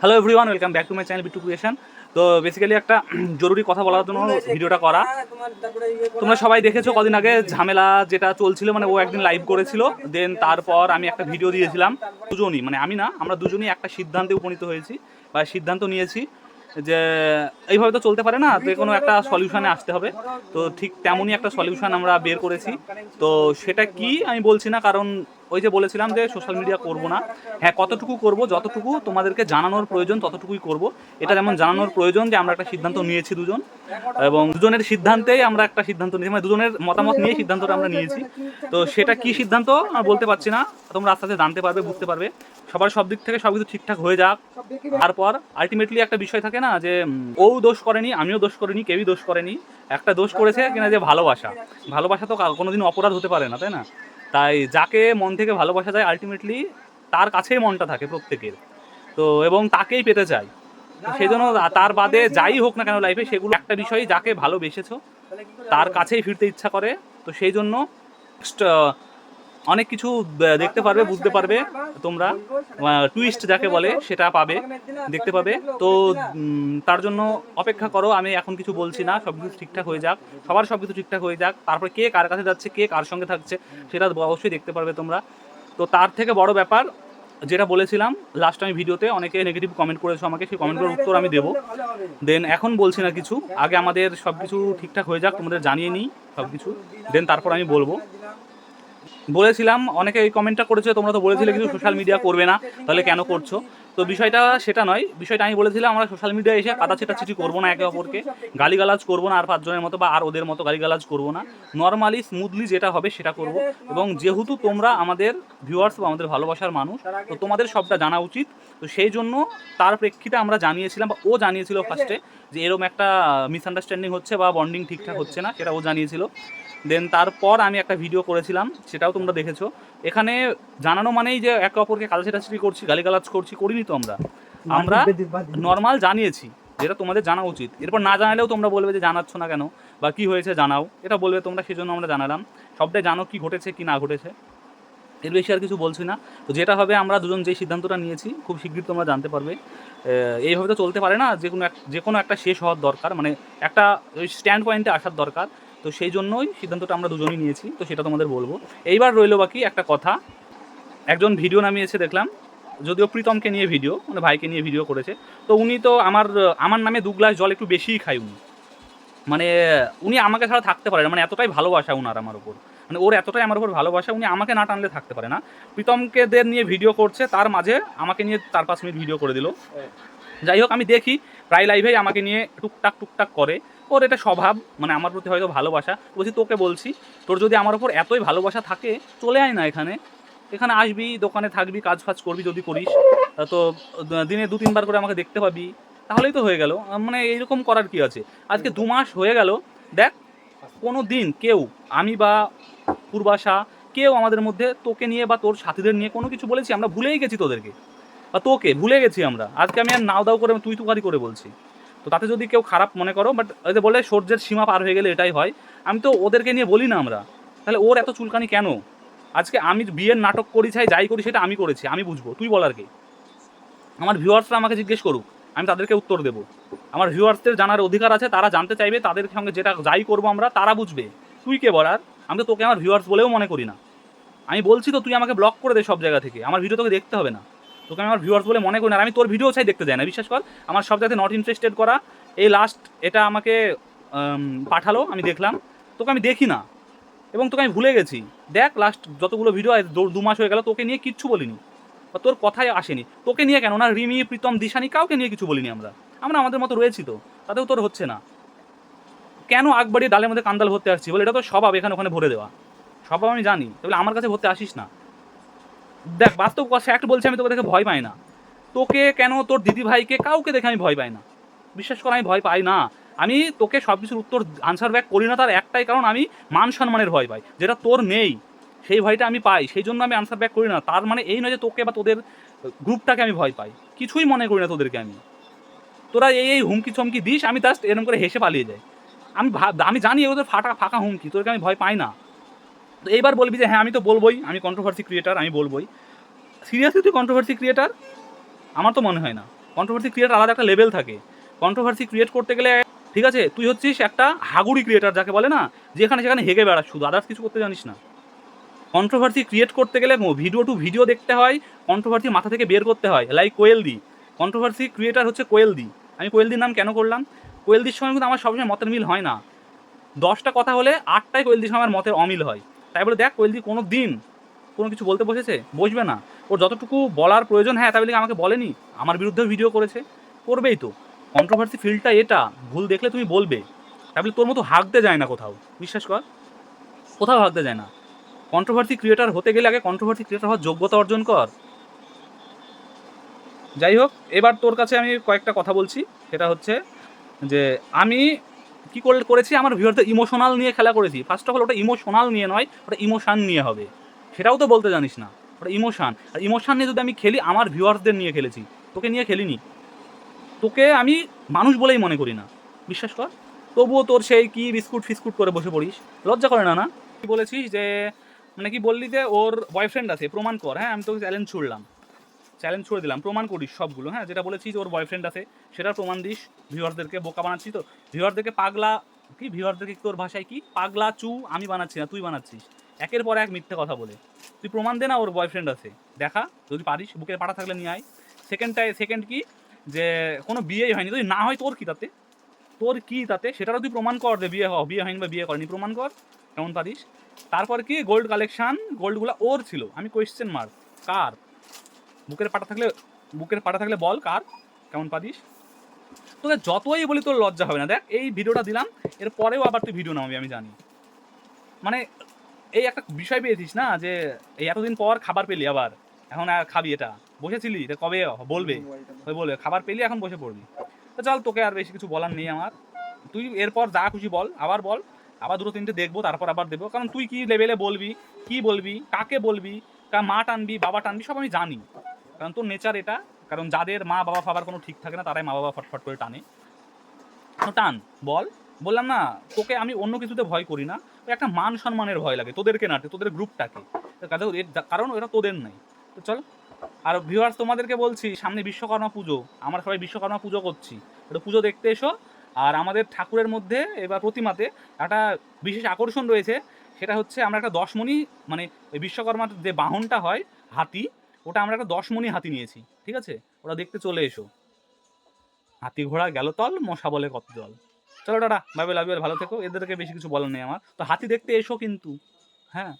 Hello everyone welcome back to my channel Bitu creation তো basically একটা জরুরি কথা বলার জন্য ভিডিওটা করা। তোমরা সবাই দেখেছ কদিন আগে ঝামেলা যেটা চলছিল মানে ও একদিন লাইভ করেছিল দেন তারপর আমি একটা ভিডিও দিয়েছিলাম। দুজনই মানে আমি না আমরা দুজনই একটা সিদ্ধান্তে উপনীত হয়েছি বা সিদ্ধান্ত নিয়েছি যে এইভাবে তো চলতে পারে না যে কোনো একটা সলিউশানে আসতে হবে। তো ঠিক তেমনই একটা সলিউশন আমরা বের করেছি। তো সেটা কি আমি বলছি না কারণ ওই যে বলেছিলাম যে সোশ্যাল মিডিয়া করব না। হ্যাঁ কতটুকু করব, যতটুকু তোমাদেরকে জানানোর প্রয়োজন, ততটুকুই করব। এটা যেমন জানানোর প্রয়োজন যে আমরা একটা সিদ্ধান্ত নিয়েছি দুজন, এবং দুজনের সিদ্ধান্তেই আমরা একটা সিদ্ধান্ত নিয়েছি মানে দুজনের মতামত নিয়ে সিদ্ধান্তটা আমরা নিয়েছি। তো সেটা কি সিদ্ধান্ত বলতে পারছি না, তোমরা আস্তে আস্তে জানতে পারবে, বুঝতে পারবে। সবার সব দিক থেকে সব কিছু ঠিকঠাক হয়ে যাক। তারপর আলটিমেটলি একটা বিষয় থাকে না যে ও দোষ করেনি, আমিও দোষ করিনি, কেউই দোষ করেনি। একটা দোষ করেছে কিনা যে ভালোবাসা। ভালোবাসা তো কোনোদিন অপরাধ হতে পারে না, তাই না? তাই যাকে মন থেকে ভালোবাসা যায় আলটিমেটলি তার কাছেই মনটা থাকে প্রত্যেকের। তো এবং তাকেই পেতে চাই। সেই জন্য তার বাদে যাই হোক না কেন লাইফে সেগুলো একটা বিষয় যাকে ভালোবেসেছো তার কাছেই ফিরতে ইচ্ছা করে। তো সেই জন্য আহ, অনেক কিছু দেখতে পারবে, বুঝতে পারবে তোমরা। টুইস্ট যাকে বলে, সেটা পাবে, দেখতে পাবে। তো তার জন্য অপেক্ষা করো, আমি এখন কিছু বলছি না, সব কিছু ঠিকঠাক হয়ে যাক। সবার সব কিছু ঠিকঠাক হয়ে যাক। তারপরে কে কার কাছে যাচ্ছে, কে কার সঙ্গে থাকছে, সেটা অবশ্যই দেখতে পারবে তোমরা। তো তার থেকে বড় ব্যাপার, যেটা বলেছিলাম লাস্ট আমি ভিডিওতে অনেকে নেগেটিভ কমেন্ট করেছ আমাকে, সেই কমেন্টের উত্তর আমি দেবো। দেন এখন বলছি না কিছু। আগে আমাদের সব কিছু ঠিকঠাক হয়ে যাক, তোমাদের জানিয়ে নিই সব কিছু। দেন তারপর আমি বলব। বলেছিলাম, অনেকে এই কমেন্টটা করেছে, তোমরা তো বলেছিলে, কিন্তু সোশ্যাল মিডিয়া করবে না। তাহলে কেন করছ? তো বিষয়টা সেটা নয়। বিষয়টা আমি বলেছিলাম, আমরা সোশ্যাল মিডিয়ায় এসে কাদা ছেটাছিটি করব না একে অপরকে। গালিগালাজ করব না আর পাঁচজনের মতো বা আর ওদের মতো গালিগালাজ করব না। নর্মালি স্মুথলি যেটা হবে সেটা করব। এবং যেহেতু তোমরা আমাদের ভিউয়ার্স বা আমাদের ভালোবাসার মানুষ, তো তোমাদের সবটা জানা উচিত। তো সেই জন্য তার প্রেক্ষিতে আমরা জানিয়েছিলাম বা ও জানিয়েছিল ফার্স্টে যে এরকম একটা মিসআন্ডারস্ট্যান্ডিং হচ্ছে বা বন্ডিং ঠিকঠাক হচ্ছে না, সেটা ও জানিয়েছিল। দেন তারপর আমি একটা ভিডিও করেছিলাম, সেটাও তোমরা দেখেছ। এখানে জানানো মানেই যে একে অপরকে কাদা ছেটাছিটি করছি গালিগালাজ করছি করিনি তো আমরা। আমরা নর্মাল জানিয়েছি যেটা তোমাদের জানা উচিত। এরপর না জানালেও তোমরা বলবে যে জানাচ্ছ না কেন বা কি হয়েছে জানাও। এটা বলবে তোমরা সেই জন্য আমরা জানালাম। সবটাই জানো কি ঘটেছে কি না ঘটেছে। এর বেশি আর কিছু বলছি না। তো যেটা হবে আমরা দুজন যে সিদ্ধান্তটা নিয়েছি খুব শীঘ্রই তোমরা জানতে পারবে। এইভাবে তো চলতে পারে না যে কোনো এক যে কোনো একটা শেষ হওয়ার দরকার। মানে একটা ওই স্ট্যান্ড পয়েন্টে আসার দরকার। তো সেই জন্যই সিদ্ধান্তটা আমরা দুজনই নিয়েছি, তো সেটা তোমাদের বলব। এইবার রইল বাকি একটা কথা। একজন ভিডিও নামিয়েছে, দেখলাম। যদিও প্রীতমকে নিয়ে ভিডিও মানে ভাইকে নিয়ে ভিডিও করেছে। তো উনি তো আমার আমার নামে দু গ্লাস জল একটু বেশিই খায় উনি। মানে উনি আমাকে ছাড়া থাকতে পারে না মানে এতটাই ভালোবাসা উনার আমার উপর। মানে ওর এতটাই আমার উপর ভালোবাসা, উনি আমাকে না টানলে থাকতে পারে না। প্রীতমকে দের নিয়ে ভিডিও করছে, তার মাঝে আমাকে নিয়ে চার পাঁচ মিনিট ভিডিও করে দিল। যাই হোক, আমি দেখি, প্রায় লাইভেই আমাকে নিয়ে টুকটাক টুকটাক করে। ওর এটা স্বভাব মানে আমার প্রতি হয়তো ভালোবাসা। বলছি, তোকে বলছি, তোর যদি আমার উপর এতই ভালোবাসা থাকে, চলে আয় না এখানে। এখানে আসবি, দোকানে থাকবি, কাজ ফাজ করবি যদি করিস। তো দিনে দু, তিনবার করে আমাকে দেখতে পাবি। তাহলেই তো হয়ে গেল। মানে এইরকম করার কি আছে? আজকে দু মাস হয়ে গেল। দেখ, কোনো দিন কেউ, আমি বা পূর্বাশা, কেউ আমাদের মধ্যে তোকে নিয়ে বা তোর সাথীদের নিয়ে কোনো কিছু বলেছি, আমরা ভুলেই গেছি তোদেরকে। বা তোকে, ভুলে গেছি আমরা। আজকে আমি আর নাও দাও করে, তুই তুকারি করে বলছি। তো তাতে যদি কেউ খারাপ মনে করো বাট ওই যে বলে সূর্যের সীমা পার হয়ে গেলে এটাই হয়। আমি তো ওদেরকে নিয়ে বলি না আমরা। তাহলে ওর এত চুলকানি কেন? আজকে আমি বিয়ের নাটক করি, চাই যাই করি, সেটা আমি করেছি, আমি বুঝব। তুই বলার কি। আমার ভিউয়ার্সরা আমাকে জিজ্ঞেস করুক, আমি তাদেরকে উত্তর দেবো। আমার ভিউয়ার্সদের জানার অধিকার আছে, তারা জানতে চাইবে, তাদের সঙ্গে যেটা যাই করব আমরা, তারা বুঝবে। তুই কে বলার আমি তো তোকে আমার ভিউয়ার্স বলেও মনে করি না। আমি বলছি তো, তুই আমাকে ব্লক করে দে সব জায়গা থেকে। আমার ভিডিও তোকে দেখতে হবে না। তোকে আমি আমার ভিউয়ার্স বলে মনে করি না? আমি তোর ভিডিও চাই দেখতে যাই না, বিশ্বাস কর। আমার সব জায়গাতে নট ইন্টারেস্টেড করা, এই লাস্ট এটা আমাকে পাঠালো, আমি দেখলাম। তোকে আমি দেখি না, এবং তোকে আমি ভুলে গেছি। দেখ লাস্ট যতগুলো ভিডিও দু মাস হয়ে গেল, তোকে নিয়ে কিচ্ছু বলিনি। বা তোর কথাই আসেনি। তোকে নিয়ে কেন? না, রিমি, প্রীতম, দিশানি, কাউকে নিয়ে কিছু বলিনি আমরা। আমরা আমাদের মতো রয়েছি তো, তাতেও তোর হচ্ছে না। কেন আগ বাড়িয়ে ডালের মধ্যে কান্দাল ভরতে আসছি বলে এটা তো স্বভাব, এখানে ওখানে ভরে দেওয়া। স্বভাব আমি জানি তাহলে আমার কাছে ভরতে আসিস না। দেখ, বাস্তব ফ্যাক্ট বলছি, আমি তোকে দেখে ভয় পাই না। তোকে কেন তোর দিদি ভাইকে কাউকে দেখে আমি ভয় পাই না? বিশ্বাস করে, আমি ভয় পাই না। আমি তোকে সব কিছুর উত্তর আনসার ব্যাক করি না, তার একটাই কারণ, আমি মান সম্মানের ভয় পাই। যেটা তোর নেই, সেই ভয়টা আমি পাই, সেই জন্য আমি আনসার ব্যাক করি না। তার মানে এই নয় যে তোকে বা তোদের গ্রুপটাকে আমি ভয় পাই। কিছুই মনে করি না তোদেরকে আমি। তোরা এই এই হুমকি চমকি দিস, আমি জাস্ট এরকম করে হেসে পালিয়ে যাই। আমি আমি জানি ওদের ফাটা, ফাঁকা হুমকি, তোদেরকে আমি ভয় পাই না। তো এইবার বলবি যে হ্যাঁ আমি তো বলবোই, আমি কন্ট্রোভার্সি ক্রিয়েটার আমি বলবোই। সিরিয়াসলি তুই কন্ট্রোভার্সি ক্রিয়েটার আমার তো মনে হয় না। কন্ট্রোভার্সি ক্রিয়েটার আলাদা একটা লেভেল থাকে। কন্ট্রোভার্সি ক্রিয়েট করতে গেলে ঠিক আছে, তুই হচ্ছিস একটা হাগুড়ি ক্রিয়েটার যাকে বলে না, যেখানে সেখানে হেগে বেড়াস শুধু আদার্স কিছু করতে জানিস না। কন্ট্রোভার্সি ক্রিয়েট করতে গেলে ভিডিও টু ভিডিও দেখতে হয় কন্ট্রোভার্সি মাথা থেকে বের করতে হয় লাইক কোয়েলদি কন্ট্রোভার্সি ক্রিয়েটার হচ্ছে কোয়েলদি আমি কোয়েল কোয়েলদির নাম কেন করলাম? কোয়েলদির সঙ্গে কিন্তু আমার সবসময় মতের মিল হয় না। দশটা কথা হলে আটটাই কোয়েলদির সঙ্গে আমার মতের অমিল হয়। তাই বলে দেখ কোয়েলদি কোনো দিন কোনো কিছু বলতে বসেছে, বসবে না। ওর যতটুকু বলার প্রয়োজন হ্যাঁ তাই বলে আমাকে বলেনি, আমার বিরুদ্ধেও ভিডিও করেছে, করবেই তো। কন্ট্রোভার্সি ফিল্ডটা এটা, ভুল দেখলে তুমি বলবে। তাই বলে তোর মতো হাঁকতে যায় না কোথাও, বিশ্বাস কর। কোথাও হাঁকতে যায় না। কন্ট্রোভার্সি ক্রিয়েটার হতে গেলে আগে কন্ট্রোভার্সি ক্রিয়েটার হওয়ার যোগ্যতা অর্জন কর। যাই হোক, এবার তোর কাছে আমি কয়েকটা কথা বলছি। সেটা হচ্ছে যে, আমি কি করে করেছি? আমার ভিউয়ারদের ইমোশনাল নিয়ে খেলা করেছি। ফার্স্ট অফ অল ওটা ইমোশনাল নিয়ে নয়, ওটা ইমোশান নিয়ে হবে। সেটাও তো বলতে জানিস না। ওটা ইমোশান আর ইমোশান নিয়ে যদি আমি খেলি, আমার ভিউয়ার্সদের নিয়ে খেলেছি। তোকে নিয়ে খেলিনি। তোকে আমি মানুষ বলেই মনে করি না। বিশ্বাস কর। তবুও তোর সেই কি বিস্কুট ফিস্কুট করে বসে পড়িস। লজ্জা করে না না? কি বলেছিস যে মানে কি বললি যে, ওর বয়ফ্রেন্ড আছে, প্রমাণ কর। হ্যাঁ আমি তোকে চ্যালেঞ্জ ছুড়লাম। চ্যালেঞ্জ করে দিলাম, প্রমাণ করিস সবগুলো হ্যাঁ? যেটা বলেছিস ওর বয়ফ্রেন্ড আছে, সেটার প্রমাণ দিস ভিউয়ারদেরকে বোকা বানাচ্ছি তো। ভিউয়ারদেরকে পাগলা, কি? ভিউয়ারদেরকে তোর ভাষায় কি? পাগলা, চু, আমি বানাচ্ছি না, তুই বানাচ্ছিস। একের পর এক মিথ্যে কথা বলে। তুই প্রমাণ দে না ওর বয়ফ্রেন্ড আছে। দেখা, যদি পারিস, বুকের পাটা থাকলে নিয়ে আয়। সেকেন্ডটাই সেকেন্ড কি? যে, কোনো বিয়েই হয়নি, যদি না হয় তোর কি তাতে? তোর কি তাতে? সেটারও তুই প্রমাণ কর যে বিয়ে হ বিয়ে হয়নি বা বিয়ে করেনি, প্রমাণ কর, কেমন পারিস। তারপর কি? গোল্ড কালেকশন গোল্ডগুলো ওর ছিল। আমি কোয়েশ্চেন মার্ক কার? বুকের পাটা থাকলে বুকের পাটা থাকলে বল কার? কেমন পারিস তোকে যতই বলি তোর লজ্জা হবে না। দেখ এই ভিডিওটা দিলাম এর পরেও আবার তুই ভিডিও নামাবি আমি জানি। মানে এই একটা বিষয় পেয়েছিস না যে এই এতদিন পর খাবার পেলি আবার এখন আর খাবি এটা? বসেছিলি? এটা কবে বলবে? ওই বলবে? খাবার পেলি এখন বসে পড়বি। তো চল তোকে আর বেশি কিছু বলার নেই আমার। তুই এরপর যা খুশি বল আবার বল। আবার দুটো তিনটে দেখব তারপর আবার দেবো। কারণ তুই কি লেভেলে বলবি কি বলবি কাকে বলবি কা মা টানবি বাবা টানবি সব আমি জানি। কারণ তোর নেচার এটা। কারণ যাদের মা বাবা ফাবার কোনো ঠিক থাকে না, তারাই মা বাবা ফটফট করে টানে। টান, বল। বললাম না, তোকে আমি অন্য কিছুতে ভয় করি না। একটা মান সম্মানের ভয় লাগে, তোদেরকে না, তোদের গ্রুপটাকে। কারণ ওটা তোদের নাই। তো চল। আর ভিউয়ার্স তোমাদেরকে বলছি, সামনে বিশ্বকর্মা পুজো। আমরা সবাই বিশ্বকর্মা পুজো করছি। এটা পুজো দেখতে এসো। আর আমাদের ঠাকুরের মধ্যে এবার প্রতিমাতে একটা বিশেষ আকর্ষণ রয়েছে। সেটা হচ্ছে আমরা একটা দশমণি মানে বিশ্বকর্মার যে বাহনটা হয়, হাতি ওটা আমরা একটা দশমণি হাতি নিয়েছি, ঠিক আছে? ওটা দেখতে চলে এসো। হাতি ঘোড়া গেল তল, মশা বলে কত জল। চলো টাটা ভাবে লাভ ভালো থেকো। এদেরকে বেশি কিছু বলার নেই আমার। তো হাতি দেখতে এসো কিন্তু হ্যাঁ?